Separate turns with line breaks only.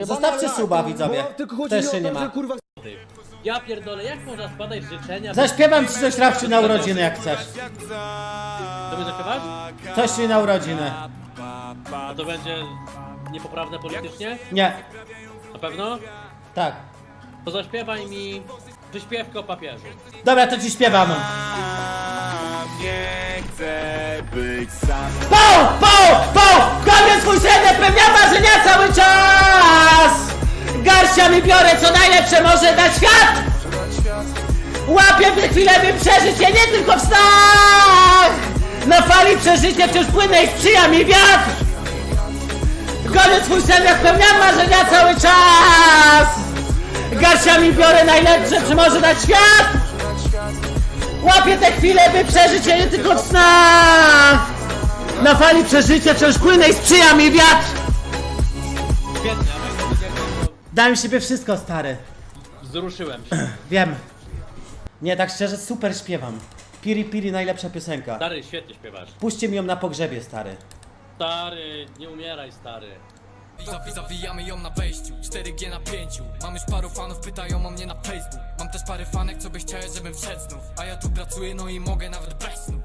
Zostawcie suba, widzowie.
Bo tylko chodzi
Też
mi
się
o
nie
to,
ma.
że kurwa
Ja pierdolę, jak można składać życzenia?
Zaśpiewam ci coś Rafciu na urodziny jak chcesz.
To będzie zaśpiewasz?
Coś ci na urodziny.
A to będzie niepoprawne politycznie?
Nie.
Na pewno?
Tak.
To zaśpiewaj mi przyśpiewkę o papieżu.
Dobra, to ci śpiewamy.
Nie chcę być sam
Pał! Pał! Biorę, co najlepsze może dać świat! Łapię te chwile, by przeżyć nie tylko w snach! Na fali przeżycia wciąż płynę i sprzyja mi wiatr! Koniec twój sen spełniam marzenia cały czas! Garściami biorę najlepsze, czy może dać świat! Łapię te chwile, by przeżyć je nie tylko w snach! Na fali przeżycia wciąż płynę i sprzyja mi wiatr!
Świetnie,
Dałem siebie wszystko, stary.
wzruszyłem się.
Wiem. Nie, tak szczerze, super śpiewam. Piri Piri, najlepsza piosenka.
Stary, świetnie śpiewasz.
Puśćcie mi ją na pogrzebie, stary.
Stary, nie umieraj, stary.
Zawi- Zawijamy ją na wejściu 4G na pięciu Mam już paru fanów, pytają o mnie na Facebook Mam też parę fanek, co by chciały, żebym wszedł znów A ja tu pracuję, no i mogę nawet bez snu